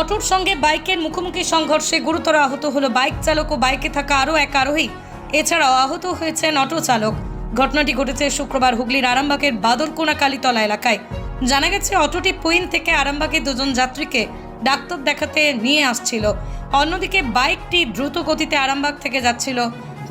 অটোর সঙ্গে বাইকের মুখোমুখি সংঘর্ষে গুরুতর আহত হলো বাইক চালক ও বাইকে থাকা আরও এক আরোহী। এছাড়াও আহত হয়েছেন অটো চালক। ঘটনাটি ঘটেছে শুক্রবার হুগলির আরামবাগের বাদরকোনা কালীতলা এলাকায়। জানা গেছে, অটোটি পুইন থেকে আরামবাগে দুজন যাত্রীকে ডাক্তার দেখাতে নিয়ে আসছিল। অন্যদিকে বাইকটি দ্রুত গতিতে আরামবাগ থেকে যাচ্ছিল।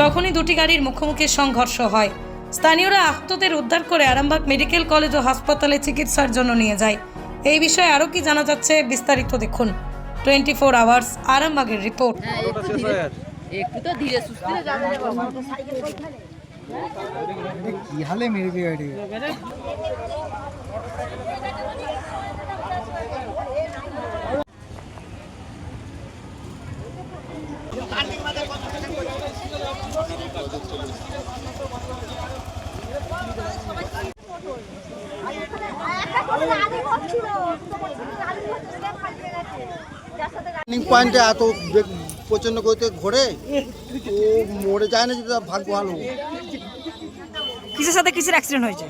তখনই দুটি গাড়ির মুখোমুখি সংঘর্ষ হয়। স্থানীয়রা আহতদের উদ্ধার করে আরামবাগ মেডিকেল কলেজ ও হাসপাতালে চিকিৎসার জন্য নিয়ে যায়। এই বিষয়ে আরও কি জানা যাচ্ছে বিস্তারিত দেখুন। টোয়েন্টি ফোর আওয়ার্স আরামবাগের রিপোর্ট। হ্যাঁ একটু তো ধীরে সুস্থে যাবে রে বাবা কি হালে মেরেছে গাড়ি একটা করে আগে হচ্ছিল দুটো বছর আগে হচ্ছে সেটা ফাটিয়ে গেছে যার সাথে টার্নিং পয়েন্টে এত প্রচণ্ড গতিতে ঘোরে ও মরে যায় না যদি ভাগ্য ভালো কিসের সাথে কিসের অ্যাক্সিডেন্ট হয়েছে?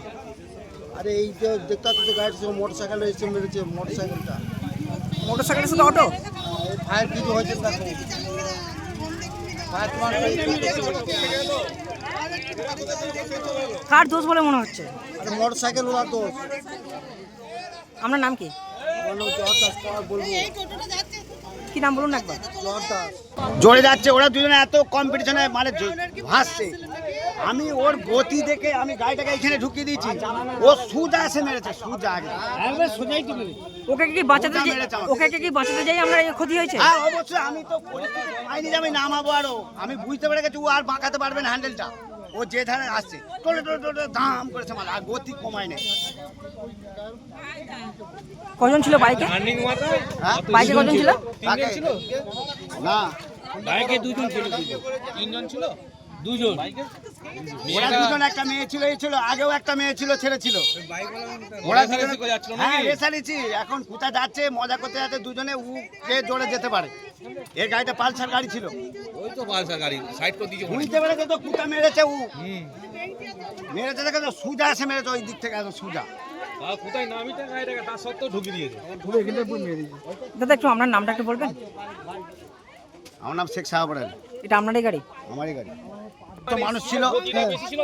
আরে এই যে দেখতে পাচ্ছ তো গাড়ির সঙ্গে মোটর সাইকেল এসে মেরেছে মোটর সাইকেলটা মোটর সাইকেলের সাথে। অটো ফায়ার কিছু হয়েছে। দেখো কার দোষ বলে মনে হচ্ছে? আরে মোটর সাইকেল ওরা তো আপনার নাম কি? বলব। কি নাম বলুন একবার? জোরে যাচ্ছে ওরা দুজনে এত কম্পিটিশনে মানে ভাসছে। আমি ওর গতি দেখে আমি গাড়িটাকে এখানে ঢুকিয়ে দিয়েছি। ও সুজা এসে মেরেছে সুজা আগে। ওকে কি বাঁচাতে। ওকে কি বাঁচাতে যাই আমরা ক্ষতি হয়েছে? হ্যাঁ অবশ্যই আমি তো পরিস্থিতি পাইনি যে আমি নামাবো আরও। আমি বুঝতে পেরে গেছি ও আর বাঁকাতে পারবে না হ্যান্ডেলটা ও যে ধারে আসছে টোলে টোলে টোলে দাম করেছে আমার আর গতি কমায় নেই। কজন ছিল বাইকে? হ্যাঁ? বাইকে কজন ছিল? না। বাইকে দুজন ছিল। তিনজন ছিল? দুজন? ওরা দুজন একটা মেয়ে ছিল এই ছিল আগেও একটা মেয়ে ছিল ছেলে ছিল। ওরা হ্যাঁ নাকি? এখন কোথায় যাচ্ছে মজা করতে যাচ্ছে দুজনে উ কে জোরে যেতে পারে। এর গাড়িটা পালসার গাড়ি ছিল। ওই তো পালসার গাড়ি সাইড করে দিয়েছে বুঝতে পেরেছে তো কুটা মেরেছে ও। মেরেছে দেখে তো সুজা এসে মেরেছে ওই দিক থেকে একদম সুজা। আর কোথায় নামিটা গাড়িটাকে তার সত্ত্বেও ঢুকিয়ে দিয়েছে। ঘুরে গেলে পুরো মেরে দিয়েছে। দাদা একটু আপনার নামটা একটু বলবেন? আমার নাম শেখ সাহাবরেন এটা আপনারই গাড়ি? আমারই গাড়ি। তো মানুষ ছিল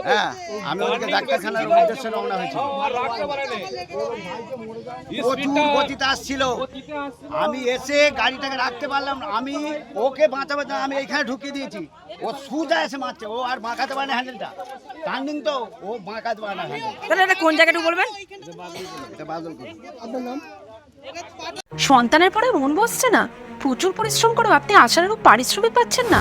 হ্যাঁ। আমি ওকে ডাক্তারখানার উদ্দেশ্যে রওনা না প্রচুর গতিতে আসছিল। আমি এসে গাড়িটাকে রাখতে পারলাম না। আমি ওকে বাঁচাবে আমি এইখানে ঢুকিয়ে দিয়েছি। ও সুজা এসে মারছে। ও আর বাঁকাতে পারে না হ্যান্ডেলটা টার্নিং তো ও বাঁকাতে পারে না হ্যান্ডেল তাহলে এটা কোন জায়গাটা বলবেন? এটা বাদল করি সন্তানের পরে মন বসছে না। প্রচুর পরিশ্রম করেও আপনি আশানুরূপ পারিশ্রমিক পাচ্ছেন না।